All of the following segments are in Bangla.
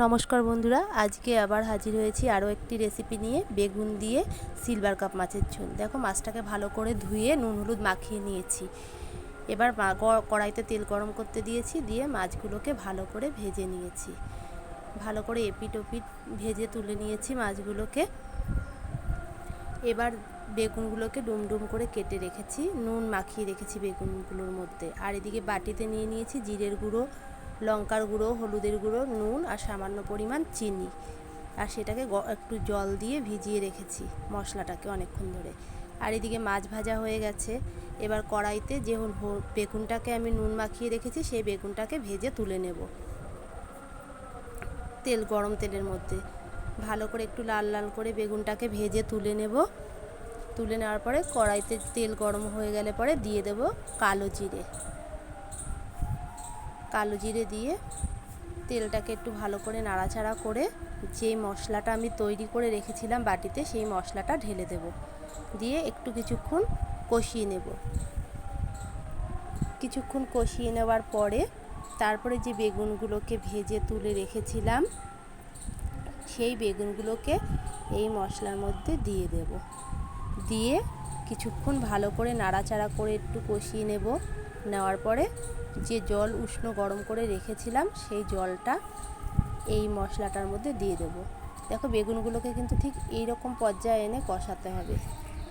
নমস্কার বন্ধুরা, আজকে আবার হাজির হয়েছি আরও একটি রেসিপি নিয়ে, বেগুন দিয়ে সিলভার কাপ মাছের ঝোল। দেখো মাছটাকে ভালো করে ধুয়ে নুন হলুদ মাখিয়ে নিয়েছি। এবার কড়াইতে তেল গরম করতে দিয়েছি, দিয়ে মাছগুলোকে ভালো করে ভেজে নিয়েছি। ভালো করে এপিট ওপিট ভেজে তুলে নিয়েছি মাছগুলোকে। এবার বেগুনগুলোকে ডুম ডুম করে কেটে রেখেছি, নুন মাখিয়ে রেখেছি বেগুনগুলোর মধ্যে। আর এদিকে বাটিতে নিয়ে নিয়েছি জিরের গুঁড়ো লঙ্কার গুঁড়ো, হলুদের গুঁড়ো, নুন আর সামান্য পরিমাণ চিনি। আর সেটাকে একটু জল দিয়ে ভিজিয়ে রেখেছি মশলাটাকে অনেকক্ষণ ধরে। আর এদিকে মাছ ভাজা হয়ে গেছে। এবার কড়াইতে যে বেগুনটাকে আমি নুন মাখিয়ে রেখেছি, সেই বেগুনটাকে ভেজে তুলে নেব। তেল, গরম তেলের মধ্যে। ভালো করে একটু লাল লাল করে বেগুনটাকে ভেজে তুলে নেব। তুলে নেওয়ার পরে কড়াইতে তেল গরম হয়ে গেলে পরে দিয়ে দেব কালো জিরে। কালো জিরে দিয়ে তেলটাকে একটু ভালো করে নাড়াচাড়া করে যে মশলাটা আমি তৈরি করে রেখেছিলাম বাটিতে সেই মশলাটা ঢেলে দেব। দিয়ে একটু কিছুক্ষণ কষিয়ে নেব। কিছুক্ষণ কষিয়ে নেওয়ার পরে তারপরে যে বেগুনগুলোকে ভেজে তুলে রেখেছিলাম, সেই বেগুনগুলোকে এই মশলার মধ্যে দিয়ে দেব। দিয়ে কিছুক্ষণ ভালো করে নাড়াচাড়া করে একটু কষিয়ে নেব। নেওয়ার পরে যে জল উষ্ণ গরম করে রেখেছিলাম, সেই জলটা এই মশলাটার মধ্যে দিয়ে দেব। দেখো বেগুনগুলোকে কিন্তু ঠিক এই রকম পর্যায়ে এনে কষাতে হবে।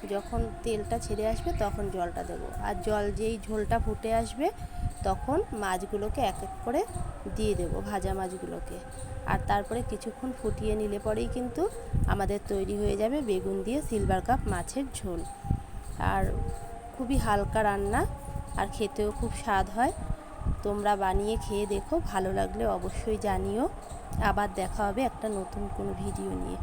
যখন তেলটা ছেড়ে আসবে তখন জলটা দেবো। আর জল যেই ঝোলটা ফুটে আসবে তখন মাছগুলোকে এক এক করে দিয়ে দেবো, ভাজা মাছগুলোকে। আর তারপরে কিছুক্ষণ ফুটিয়ে নিলে পরেই কিন্তু আমাদের তৈরি হয়ে যাবে বেগুন দিয়ে সিলভার কাপ মাছের ঝোল। আর খুবই হালকা রান্না আর খেতেও খুব স্বাদ হয়। তোমরা বানিয়ে খেয়ে দেখো, ভালো লাগলে অবশ্যই জানিও। আবার দেখা হবে একটা নতুন কোনো ভিডিও নিয়ে।